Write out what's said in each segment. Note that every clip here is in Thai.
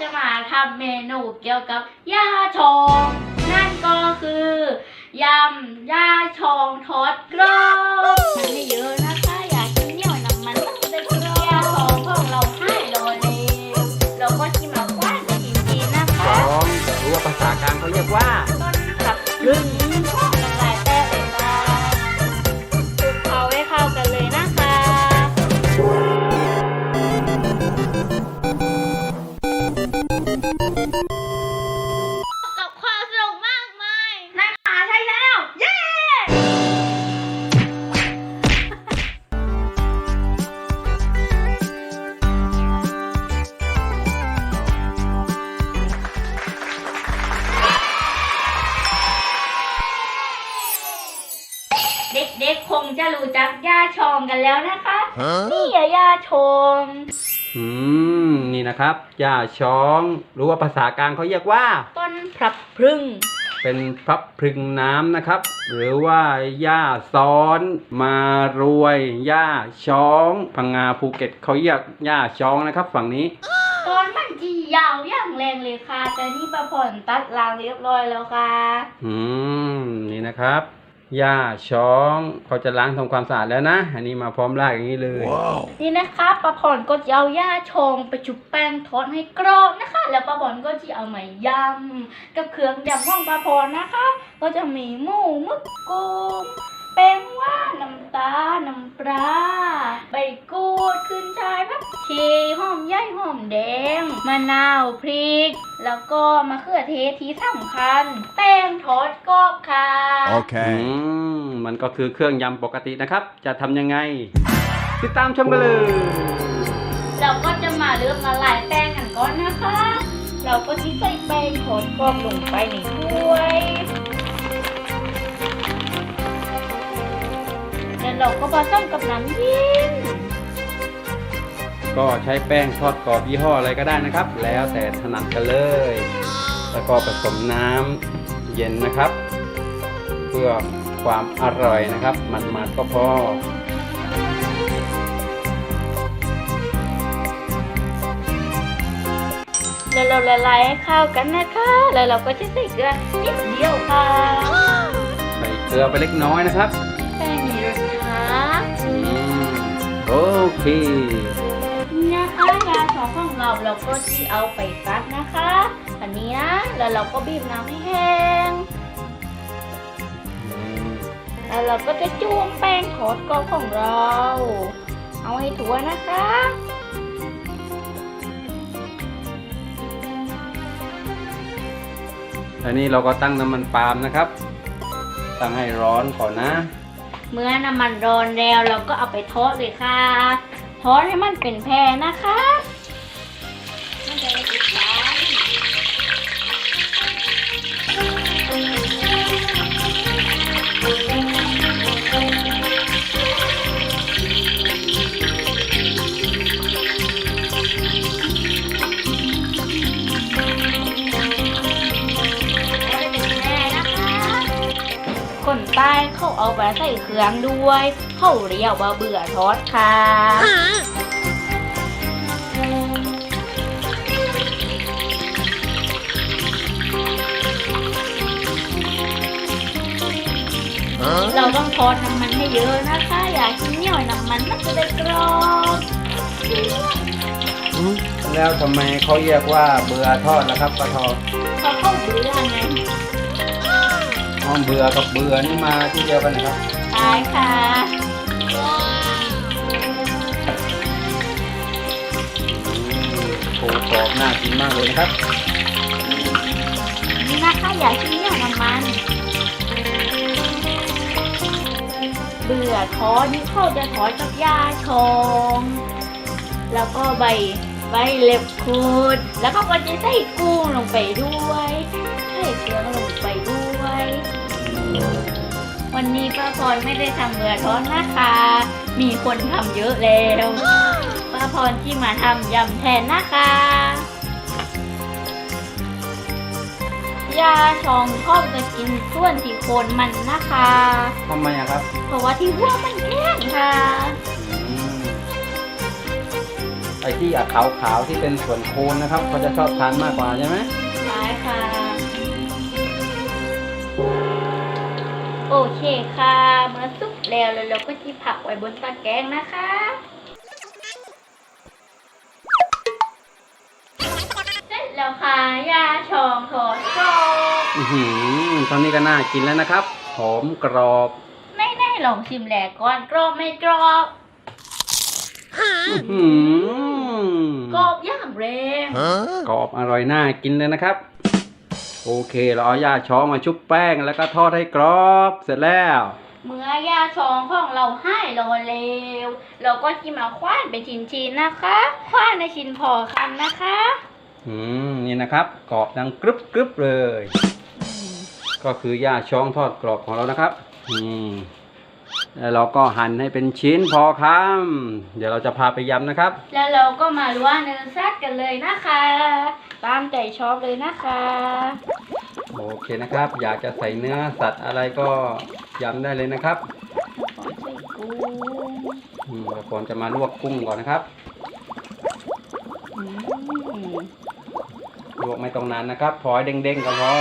จะมาทำเมนูเกี่ยวกับย่าชองนั่นก็คือยำย่าชองทอดกรอบมันไม่เยอะ นะคะนี่อะย่าชองอืม นี่นะครับย่าช้องหรือว่าภาษากลางเขาเรียกว่า ต้นพรับพรึ่ง เป็นพลับพรึงน้ำนะครับ หรือว่าย่าซ้อนมารวยย่าช้องพังงาภูเก็ตเขาเรียกย่าช้องนะครับ ฝั่งนี้ตอนมันจียาวอย่างแรงเลยค่ะ แต่นี่ประผลตัดรางเรียบร้อยแล้วค่ะ อืม นี่นะครับ ย่าช้องเขาจะล้างทำความสะอาดแล้วนะ อันนี้มาพร้อมรากอย่างนี้เลย นี่นะคะปลาผอนก็จะเอาย่าชงไปชุบแป้งทอดให้กรอบนะคะ แล้วปลาผอนก็จะเอามายำกับเครื่องยำของปลาผอนนะคะ ก็จะมีหมูมึกกุ้ง แป้งว่าน้ำตาลน้ำปลา ใบกูดขึ้นชายผักชีหอมใหญ่หอมแดง มะนาวพริก แล้วก็มะเขือเทศที่สำคัญ แป้งทอดกรอบค่ะ อื Okay. มมันก็คือเครื่องยำปกตินะครับ จะทำยังไง ติดตามชมกันเลย เราก็จะมาเริ่มละลายแป้งกันก่อนนะคะ เราก็จะใส่แป้งทอดกรอบลงไปในถ้วย แล้วเราก็ผสมกับน้ำเย็นก็ใช้แป้งทอดกรอบยี่ห้ออะไรก็ได้นะครับ แล้วแต่ถนัดกันเลย แล้วก็ผสมน้ำเย็นนะครับ เพื่อความอร่อยนะครับ มันมาก็พอแล้วเราละลายให้เข้ากันนะคะ แล้วเราก็จะใส่เกลือนิดเดียวค่ะ ใส่เกลือไปเล็กน้อยนะครับ โอเคนะคะยาสองของเราเราก็ที่เอาไปซักนะคะ อันนี้นะแล้วเราก็บีบน้ำให้แห้งแล้วเราก็จะจ้วงแป้งทอดกรอบของเรา เอาให้ทั่วนะคะอันนี้เราก็ตั้งน้ำมันปาล์มนะครับ ตั้งให้ร้อนก่อนนะ เมื่อน้ำมันร้อนแล้วเราก็เอาไปทอดเลยค่ะ ทอดให้มันเป็นแผ่นะคะ มันจะได้ติด เขาเอาไปใส่เครื่องด้วยเขาเรียกว่าเบื่อทอดค่ะเราต้องทอดน้ำมันให้เยอะนะคะ อย่ากินเหนียวน้ำมันมันจะได้กรอบแล้วทำไมเขาเรียกว่าเบื่อทอดล่ะครับปลาทองพอเข้าเบื่อไง อ๋อเบื่อกับเบื่อนี่มาที่เดียวกันนะครับตายค่ะโอ้กรอบน่ากินมากเลยนะครับ นี่นะคะอย่ากินเหนียวน้ำมันเบื่อทอดนี่เขาจะทอดกับยาชง แล้วก็ใบใบเล็บคูด แล้วก็จะใส่กุ้งลงไปด้วยใส่ วันนี้ป้าพรไม่ได้ทำเบื่อทอดนะคะ มีคนทำเยอะแล้วป้าพรที่มาทำยำแทนนะคะยาชองชอบจะกินส่วนที่โคนมันนะคะ ทำไมอะครับเพราะว่าที่หัวมันแข็งค่ะ อืมไออ้ที่ขาวขาวๆที่เป็นส่วนโคนนะครับเขาจะชอบทานมากกว่าใช่ไหม โอเคค่ะ เมื่อสุกแล้วแล้วเราก็จะผักไว้บนตะแกรงนะคะเสร็จแล้วค่ะยาชองถอนกรอบอือหือตอนนี้ก็น่ากินแล้วนะครับ หอมกรอบ ไม่แน่ลองชิมแหลกก่อนกรอบไม่กรอบอื้อหือกรอบอย่างแรง กรอบอร่อยน่ากินเลยนะครับ โอเคเราเอาย่าช้อมาชุบแป้งแล้วก็ทอดให้กรอบเสร็จแล้ว เมื่อยาชองของเราให้รอเร็ว เราก็จะมาคว้านเป็นชิ้นๆนะคะคว้านในชิ้นพอคำนะคะ อืมนี่นะครับกรอบดังกรึบกรึบเลย ก็คือย่าช้องทอดกรอบของเรานะครับ อืมแล้ว เราก็หั่นให้เป็นชิ้นพอคำเดี๋ยวเราจะพาไปยำนะครับ แล้วเราก็มาล้วนเนื้อสัตว์กันเลยนะคะ ตามใจชอบเลยนะคะ โอเคนะครับ อยากจะใส่เนื้อสัตว์อะไรก็ยำได้เลยนะครับขอใส่กุ้งอืมเราก่อนจะมาลวกกุ้งก่อนนะครับอืมลวกไม่ต้องนานนะครับพอให้เด้งๆก็พอ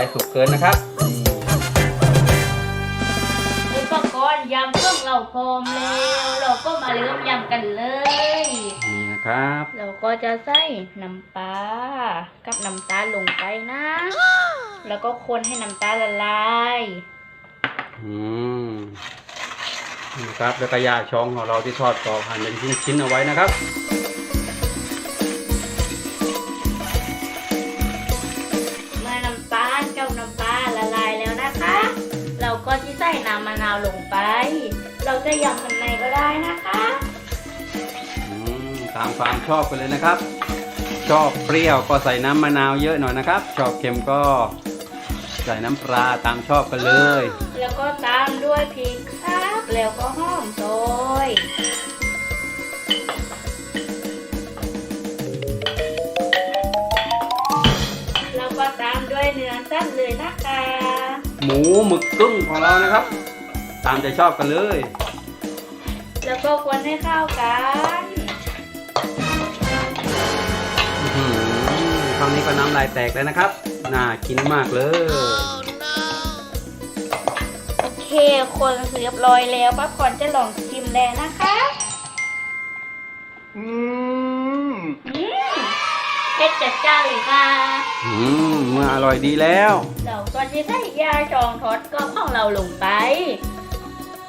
ายสุกเกินนะครับนี่อุปกรณ์ยำเครื่องเราพร้อมแล้วเราก็มาเริ่มยำกันเลย นี่นะครับ เราก็จะใส่น้ำปลากับน้ำตาลลงไปนะ แล้วก็คนให้น้ำตาลละลายอืมนี่นะครับแล้วก็ย่าช้องของเราที่ทอดกรอบหั่นเป็นชิ้นๆเอาไว้นะครับ น้ำมะนาวลงไป เราจะยำมันในก็ได้นะคะอืมตามความชอบกันเลยนะครับ ชอบเปรี้ยวก็ใส่น้ำมะนาวเยอะหน่อยนะครับ ชอบเค็มก็ใส่น้ำปลาตามชอบกันเลย แล้วก็ตามด้วยพริกครับแล้วก็หอมโซยแล้วก็ตามด้วยเนื้อสัตว์เลยนะคะ หมูหมึกกุ้งของเรานะครับ ตามใจชอบกันเลย แล้วก็คนให้เข้ากันอื้อหือคราวนี้ก็น้ำลายแตกแล้วนะครับ น่ากินมากเลย โอเค คนเรียบร้อยแล้วป้าพรจะลองชิมแล้วนะคะ อืมอืมเผ็ดจัดจ้านเลยค่ะ อืมเมื่ออร่อยดีแล้ว เราก็จะใส่ยาจองทอดกรอบของเราลงไป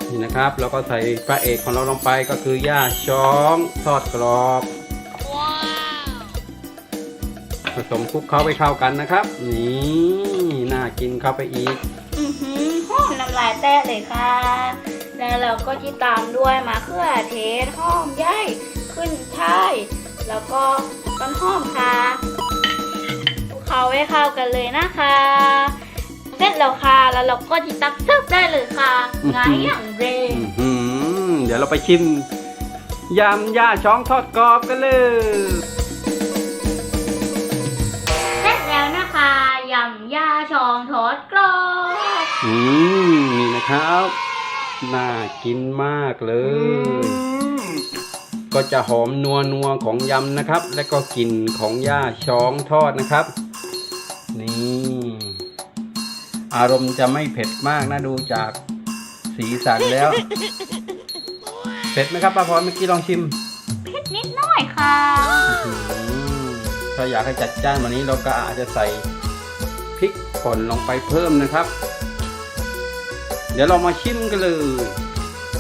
นี่นะครับแล้วก็ใส่พระเอกของเราลงไปก็คือย่าช้องทอดกรอบผสมคลุกเข้าไปเข้ากันนะครับ นี่น่ากินเข้าไปอีกอือหือหอมน้ำลายแตกเลยค่ะ แล้วเราก็จะตามด้วยมะเขือเทศหอมใหญ่ขึ้นช่ายแล้วก็ต้นหอมค่ะคลุกเขาให้เข้ากันเลยนะคะ เสร็จแล้วค่ะ แล้วเราก็จะตักเสิร์ฟได้เลยค่ะอื้อหือง่ายอย่างเร็วอื้อหือเดี๋ยวเราไปชิมยำย่าช้องทอดกรอบกันเลย เสร็จแล้วนะคะยำยาชองทอดกรอบอืมนี่นะครับ น่ากินมากเลย ก็จะหอมนัวนัวๆของยำนะครับ และก็กลิ่นของย่าช้องทอดนะครับ นี่ อารมณ์จะไม่เผ็ดมากนะดูจากสีสันแล้ว เผ็ดไหมครับป้าพรเมื่อกี้ลองชิม เผ็ดนิดหน่อยค่ะอื้อหือถ้าอยากให้จัดจ้านวันนี้เราก็อาจจะใส่พริกป่นลงไปเพิ่มนะครับ เดี๋ยวเรามาชิมกันเลย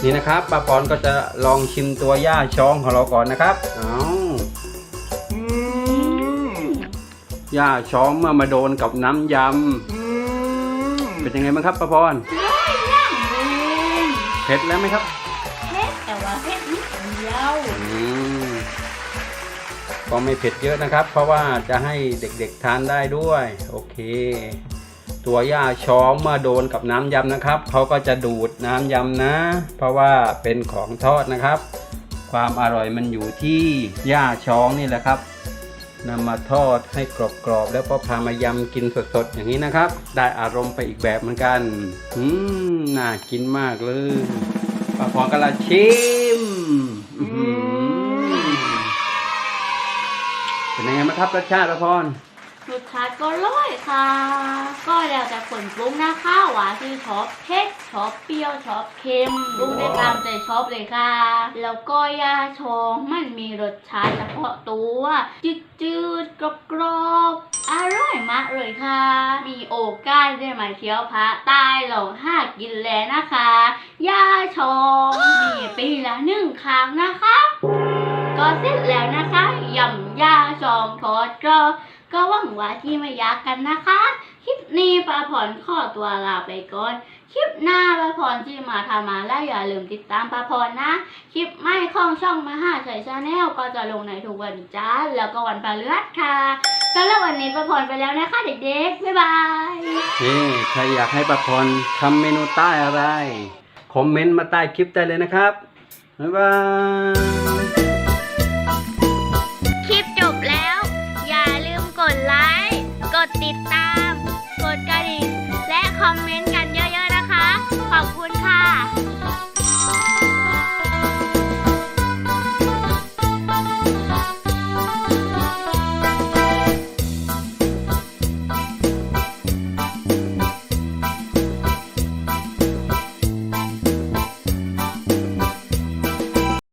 นี่นะครับป้าพรก็จะลองชิมตัวย่าช้องของเราก่อนนะครับเอาย่าช้องเมื่อมาโดนกับน้ำยำ เป็นยังไงบ้างครับป้าพรน้อยอย่างเร็วเผ็ดแล้วไหมครับเผ็ดแต่ว่าเผ็ดนิดเดียวอืมก็ไม่เผ็ดเยอะนะครับ เพราะว่าจะให้เด็กๆทานได้ด้วย โอเค ตัวย่าช้อมเมื่อโดนกับน้ำยำนะครับเขาก็จะดูดน้ำยำนะ เพราะว่าเป็นของทอดนะครับ ความอร่อยมันอยู่ที่ย่าช้องนี่แหละครับ นำมาทอดให้กรอบๆ แล้วก็พามายำกินสดๆ อย่างนี้นะครับ ได้อารมณ์ไปอีกแบบเหมือนกัน อืม น่ากินมากเลยป้าพรกำลังชิมอื้อหือเป็นยังไงบ้างครับรสชาติป้าพร รสชาติก็ร่อยค่ะ ก็แล้วแต่คนปรุงนะคะหวานที่ชอบเผ็ดชอบเปรี้ยวชอบเค็มปรุงได้ตามใจชอบเลยค่ะ แล้วก็ยาชงมันมีรสชาติเฉพาะตัว จืดจืดๆกรอบกรอบๆอร่อยมากเลยค่ะ มีโอกาสได้มาเที่ยวพระใต้ลองห้ากินแล้วนะคะยาชงมีปีละหนึ่งครั้งนะคะ ก็เสร็จแล้วนะคะยำยาชองทอดกรอบ ก็หวังว่าที่ไม่ยากกันนะคะ คลิปนี้ปลาพรขอตัวลาไปก่อน คลิปหน้าปลาพรที่มาทำมาแล้วอย่าลืมติดตามปลาพรนะ คลิปไม่ของช่องมาหาชัยชาแนลก็จะลงในทุกวันจันทร์แล้วก็วันพฤหัสค่ะสำหรับวันนี้ปลาพรไปแล้วนะคะเด็กๆ บ๊ายบายนี่ใครอยากให้ป้าพรทำเมนูใต้อะไร คอมเมนต์มาใต้คลิปได้เลยนะครับ บ๊ายบาย Ta